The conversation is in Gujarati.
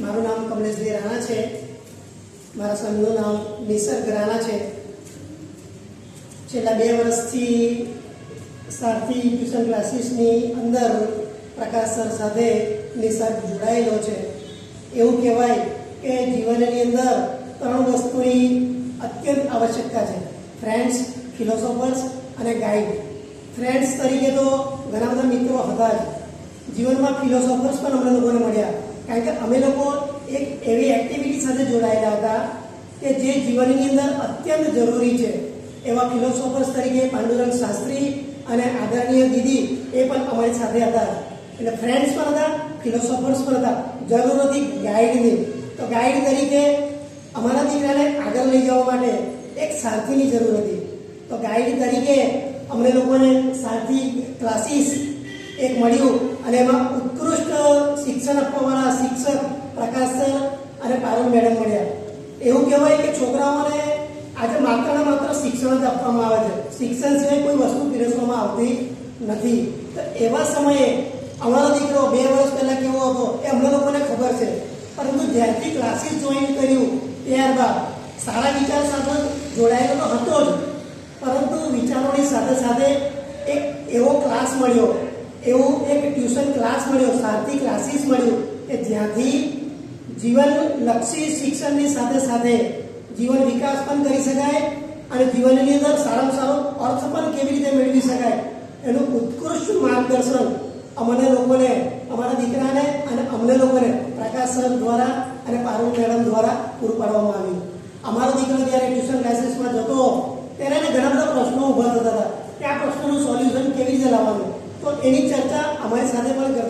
મારું નામ કમલેશભાઈ રાણા છે. મારા સનનું નામ નિસર્ગ રાણા છે. છેલ્લા બે વર્ષથી સારથી ટ્યુશન ક્લાસીસની અંદર પ્રકાશ સર સાથે નિસર્ગ જોડાયેલો છે. એવું કહેવાય કે જીવનની અંદર ત્રણ વસ્તુની અત્યંત આવશ્યકતા છે. ફ્રેન્ડ્સ ફિલોસોફર્સ અને ગાઈડ ફ્રેન્ડ્સ તરીકે તો ઘણા બધા મિત્રો હતા જ. જીવનમાં ફિલોસોફર્સ પણ અમને લોકોને મળ્યા. કારણ કે અમે લોકો એક એવી એક્ટિવિટી સાથે જોડાયેલા હતા કે જે જીવનની અંદર અત્યંત જરૂરી છે. એવા ફિલોસોફર્સ તરીકે પાંડુરંગ શાસ્ત્રી અને આદરણીય દીદી એ પણ અમારી સાથે હતા. એટલે ફ્રેન્ડ્સ પણ હતા ફિલોસોફર્સ પણ હતા. જરૂર હતી ગાઈડની તો ગાઈડ તરીકે અમારા દીકરાને આગળ લઈ જવા માટે એક સાથીની જરૂર હતી. તો ગાઈડ તરીકે અમને લોકોને સારથી ક્લાસીસ એક મળ્યું અને એમાં ઉત્કૃષ્ટ શિક્ષણ આપવાવાળા શિક્ષક પ્રકાશ સર અને પારુલ મેડમ મળ્યા. એવું કહેવાય કે છોકરાઓને આજે માત્ર ને માત્ર શિક્ષણ જ આપવામાં આવે છે. શિક્ષણ સિવાય કોઈ વસ્તુ પીરસવામાં આવતી નથી. તો એવા સમયે અમારો દીકરો બે વર્ષ પહેલાં કેવો હતો એ અમને લોકોને ખબર છે. પરંતુ જ્યારથી ક્લાસીસ જોઈન કર્યું, ત્યારબાદ સારા વિચાર સાથે જોડાયેલો તો હતો જ. પરંતુ વિચારોની સાથે સાથે એક એવો ક્લાસ મળ્યો એવું એક ટ્યુશન ક્લાસ મળ્યો સારથી ક્લાસીસ મળ્યું કે જ્યાંથી જીવનલક્ષી શિક્ષણની સાથે સાથે જીવન વિકાસ પણ કરી શકાય અને જીવનની અંદર સારામાં સારો અર્થ પણ કેવી રીતે મેળવી શકાય એનું ઉત્કૃષ્ટ માર્ગદર્શન અમને લોકોને, અમારા દીકરાને અને અમને લોકોને પ્રકાશ સર દ્વારા અને પારુલ મેડમ દ્વારા પૂરું પાડવામાં આવ્યું. અમારો દીકરો જ્યારે ટ્યુશન ક્લાસીસમાં જતો, ત્યારે એને ઘણા બધા પ્રશ્નો ઊભા થતા હતા. સોલ્યુશન કેવી રીતે લાવવાનું તો એની